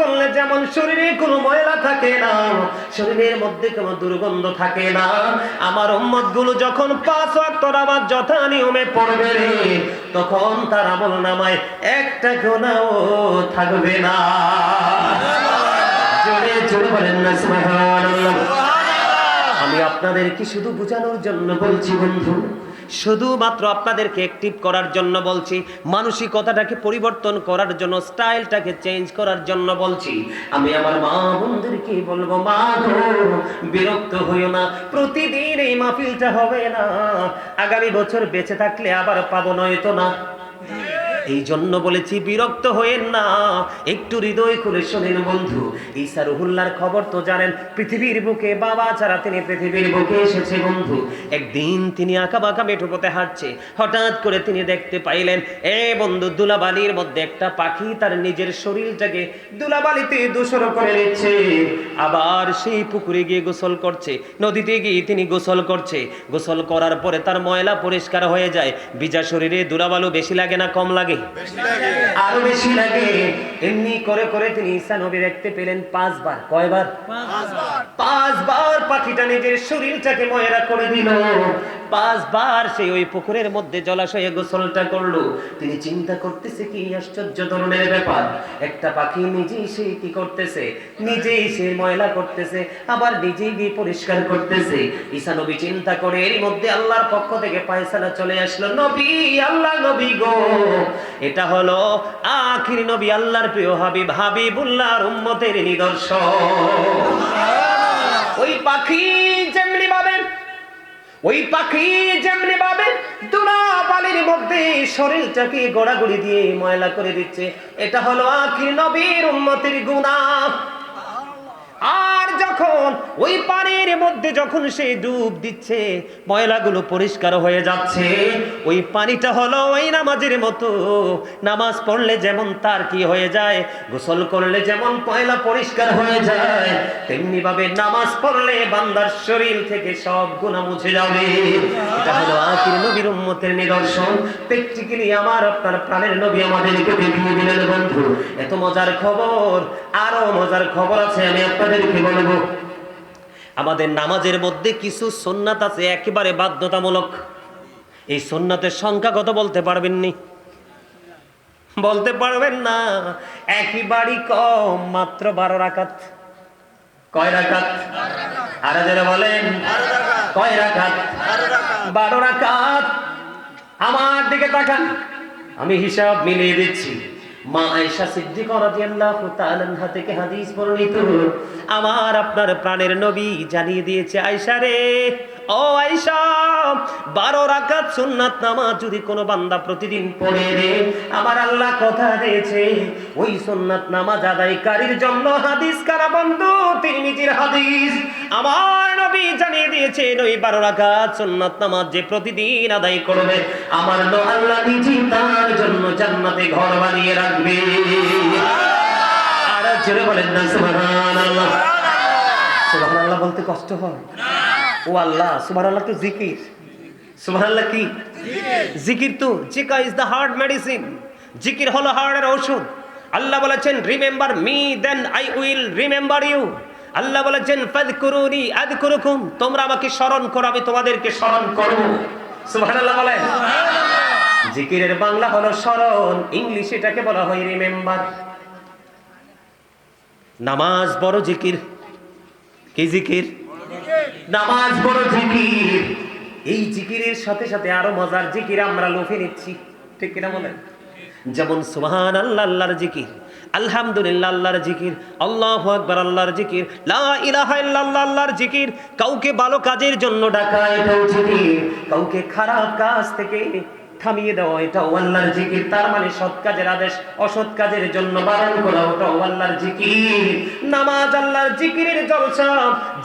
করলে যেমন শরীরে কোনো ময়লা থাকে না, শরীরের মধ্যে কোনো দুর্গন্ধ থাকে না। আমার উম্মতগুলো যখন পাঁচ ওয়াক্ত নামাজ যথা নিয়মে পড়বে তখন তার আমল নামায় একটা গোনাও থাকবে না। জোরে জোরে বলেন না আমি আপনাদেরকে শুধু বোঝানোর জন্য বলছি বন্ধু শুধুমাত্র আপনাদেরকে অ্যাক্টিভ করার জন্য বলছি, মানসিকতাটাকে পরিবর্তন করার জন্য স্টাইলটাকে চেঞ্জ করার জন্য বলছি। আমি আমার মা বোনদেরকে বলব, মা বিরক্ত হইও না, প্রতিদিন এই মাহফিলটা হবে না। আগামী বছর বেঁচে থাকলে আবার পাবো নয়তো না। এই জন্য বলেছি, বিরক্ত হয়েন না। একটু হৃদয় খুলে শোনেন বন্ধু। ঈসা রুহুল্লার খবর তো জানেন, পৃথিবীর বুকে বাবা ছাড়া তিনি পৃথিবীর বুকে এসেছে বন্ধু। একদিন তিনি আঁকা বাঁকা মেঠোপথে হাঁটছে। হঠাৎ করে তিনি দেখতে পাইলেন, এ বন্ধু, দুলাবালির মধ্যে একটা পাখি তার নিজের শরীরটাকে দুলাবালিতে দূষণ করে নিচ্ছে। আবার সেই পুকুরে গিয়ে গোসল করছে। নদীতে গিয়ে তিনি গোসল করছে। গোসল করার পরে তার ময়লা পরিষ্কার হয়ে যায়। বিজা শরীরে দুলাবালু বেশি লাগে না, কম লাগে। আরও বেশি লাগে। এমনি করে করে তিনি ঈসা নবী দেখতে পেলেন পাঁচবার। কয়বার? পাঁচবার। পাখিটা নিজের শরীরটাকে ময়রা করে দিল। পাঁচবার সে ওই পুকুরের মধ্যে জলাশয়ে গোসলটা করল। তিনি চিন্তা করতেছে কি আশ্চর্য ধরনের ব্যাপার। একটা পাখি নিজেই সে কি করতেছে? নিজেই সে ময়লা করতেছে আবার নিজেই গিয়ে পরিষ্কার করতেছে। ঈসা নবী চিন্তা করে এর মধ্যে আল্লাহর পক্ষ থেকে পায়সালা চলে আসলো। নবী আল্লাহ নবী গো। এটা হলো আখির নবী আল্লাহর প্রিয় হাবিব, হাবিবুল্লাহর উম্মতের নিদর্শন। ওই পাখি যেমনি ভাবে, ওই পাখি যেমনি ভাবে, দুলা বালির মধ্যে শরীরটাকে গোড়াগুড়ি দিয়ে ময়লা করে দিচ্ছে। এটা হলো আখির নবীর উম্মতের গুনাহ আর যখন ওই পানির মধ্যে যখন সে ডুব দিচ্ছে, ময়লাগুলো পরিষ্কার হয়ে যাচ্ছে, ওই পানিটা হলো ওই নামাজের মতো। নামাজ পড়লে যেমন তার কি হয়ে যায়, গোসল করলে যেমন পয়লা পরিষ্কার হয়ে যায় তেমনি ভাবে নামাজ পড়লে বান্দার শরীর থেকে সব গুণা মুছে যাবে। এটা হলো আখির নবীর উম্মতের নিদর্শন। প্র্যাকটিক্যালি আমার, আপনার প্রাণের নবী আমাদেরকে দেখিয়ে দিলেন বন্ধু। এত মজার খবর, আরও মজার খবর আছে, আমি আপনাদেরকে বলব। আমাদের নামাজের মধ্যে কিছু সোননাথ আছে, একেবারে বাধ্যতামূলক। এই সোননাথের সংখ্যা কত বলতে পারবেন পারবেননি? বলতে পারবেন না। একেবারেই কম, মাত্র বারো রাকাত। কয় রাকাত? আর যারা বলেন। কয় রাকাত? বারো রাকাত। আমার দিকে তাকান। আমি হিসাব মিলিয়ে দিচ্ছি। মা আয়েশা সিদ্দিকা রাদিয়াল্লাহু তাআলা হাদিস আমার আপনার প্রাণের নবী জানিয়ে দিয়েছে, আয়েশা রে, ও আয়েশা 12 রাকাত সুন্নাত নামাজ যদি কোনো বান্দা প্রতিদিন পড়ে রে, আমার আল্লাহ কথা দিয়েছে, ওই সুন্নাত নামাজ আদায়কারীর জন্য হাদিস কারা বন্ধু? তিরমিজির হাদিস। আমার নবী জানিয়ে দিয়েছেন, ওই 12 রাকাত সুন্নাত নামাজ যে প্রতিদিন আদায় করবে, আমার আল্লাহ নিজেই তার জন্য জান্নাতে ঘর বানিয়ে রাখবে। আর জোরে বলেন না, সুবহানাল্লাহ। সুবহানাল্লাহ বলতে কষ্ট হয়। ও আল্লাহ, সুবহানাল্লাহ তো জিকির। সুবহানাল্লাহ কি? জিকির তো জিকা ইজ দ্য হার্ট মেডিসিন জিকির হলো হার্টের ঔষধ। আল্লাহ বলেছেন remember me then I will remember you Allah বলেছেন ফাদকুরুনি আদকুরুকুম। তোমরা আমাকে স্মরণ করো আমি তোমাদেরকে স্মরণ করব। সুবহানাল্লাহ বলেন। জিকিরের বাংলা হলো স্মরণ ইংলিশ এটাকে বলা হয় রিমেম্বার। নামাজ বড় জিকির। কি জিকির? নামাজ বড় জিকির। এই জিকিরের সাথে সাথে আরও মজার জিকির আমরা লোভে নিচ্ছি। ঠিক কিনা বলেন? যেমন সুবহান আল্লাহ আল্লাহর জিকির। আলহামদুলিল্লাহ, আল্লাহর জিকির, আল্লাহ আকবার, আল্লাহর জিকির, লা আল্লাহর জিকির, কাউকে ভালো কাজের জন্য ডাকায় জিকির কাউকে খারাপ কাজ থেকে থামিয়ে দেওয়া এটা আল্লাহর জিকির। তার মানে সৎ কাজের আদেশ, অসৎ কাজের জন্য বারণ করা, ওটা আল্লাহর জিকির। নামাজ আল্লাহর জিকিরের জলসা,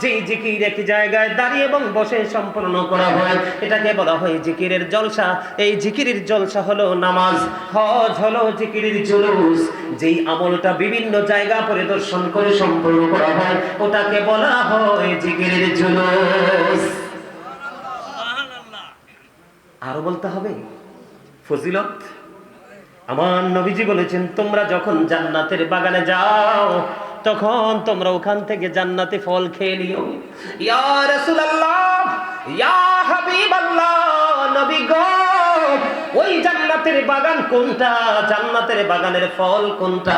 যেই জিকির একই জায়গায় দাঁড়িয়ে এবং বসে সম্পূর্ণ করা হয়, এটাকে বলা হয় জিকিরের জলসা। এই জিকিরের জলসা হলো নামাজ, হজ হলো জিকিরের জুলুস। যেই আমলটা বিভিন্ন জায়গা পরিদর্শন করে সম্পূর্ণ করা হয়, ওটাকে বলা হয় জিকিরের জুলুস। আরও বলতে হবে? ফজিলত? আমার নবীজি বলেছেন, তোমরা যখন জান্নাতের বাগানে যাও, তখন তোমরা ওখান থেকে জান্নাতে ফল খেয়ে নিও। ইয়া রাসূলুল্লাহ, ইয়া হাবিবাল্লাহ, নবী গো। বাগান কোনটা? জান্নাতের বাগানের ফল কোনটা?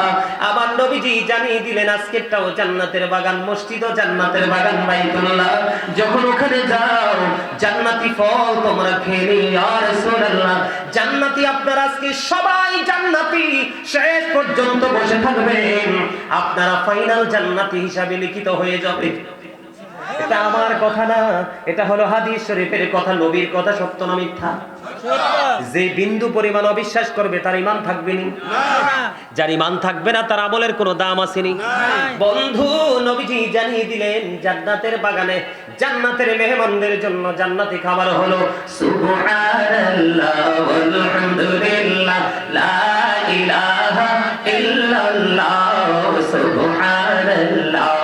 আমার নবীজি জানিয়ে দিলেন, আজকেরটাও জান্নাতের বাগান, মসজিদও জান্নাতের বাগান, বাইতুল্লাহ। যখন ওখানে যাও, জান্নাতি ফল তোমরা খেয়ে নিও, ইয়া রাসূলুল্লাহ। জান্নাতি আপনারা আজকে সবাই জান্নাতি। শেষ পর্যন্ত বসে থাকবেন। আপনারা ফাইনাল জান্নাতি হিসাবে লিখিত হয়ে যাবে। এটা আমার কথা না, এটা হলো হাদিস শরীফের কথা, নবীর কথা, সত্য না মিথ্যা? যে বিন্দু পরিমাণ অবিশ্বাস করবে, তার ইমান থাকবে নি। যার ইমান থাকবে না, তার আমলের কোনো দাম আসেনি বন্ধু, নবীজি জানিয়ে দিলেন, জান্নাতের বাগানে জান্নাতের মেহমানদের জন্য জান্নাতি খাবার হলো সুবহানাল্লাহ ওয়ালহামদুলিল্লাহ, লা ইলাহা ইল্লাল্লাহ সুবহানাল্লাহ।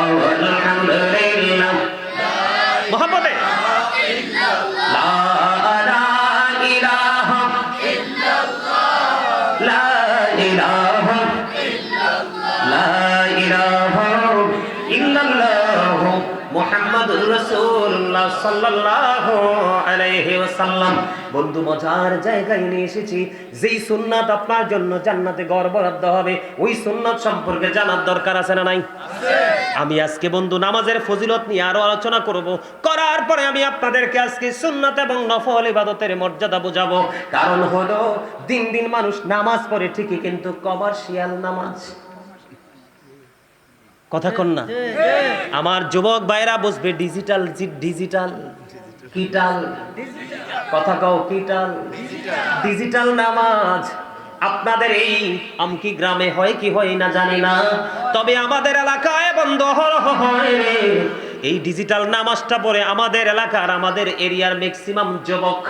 ইলাহা ইল্লাল্লাহ মুহাম্মাদুর রাসূলুল্লাহ সাল্লাল্লাহু আলাইহি ওয়াসাল্লাম। বন্ধু মজার জায়গায় নিয়ে এসেছি। যেই সুন্নাত আপনার জন্য জান্নাতে গড় বরাদ্দ হবে ওই সুন্নাত সম্পর্কে জানার দরকার আছে না নাই? আমি আজকে বন্ধু নামাজের ফজিলত নিয়ে আরও আলোচনা করব। করার পরে আমি আপনাদেরকে আজকে সুন্নাত এবং নফল ইবাদতের মর্যাদা বোঝাবো। কারণ হলো দিন দিন মানুষ নামাজ পড়ে ঠিকই কিন্তু কমার্শিয়াল নামাজ। কথা কন না। আমার যুবক ভাইরা বসবে ডিজিটাল ডিজিটাল কিটাল। কথা কও কিটাল। ডিজিটাল নামাজ। আপনাদের এই আমকি গ্রামে হয় কি হয় না জানি না। তবে আমাদের এলাকায় বন্ধ হয় এই ডিজিটাল নামাজটা পরে আমাদের এলাকার আমাদের এরিয়ার ম্যাক্সিমাম যুবক।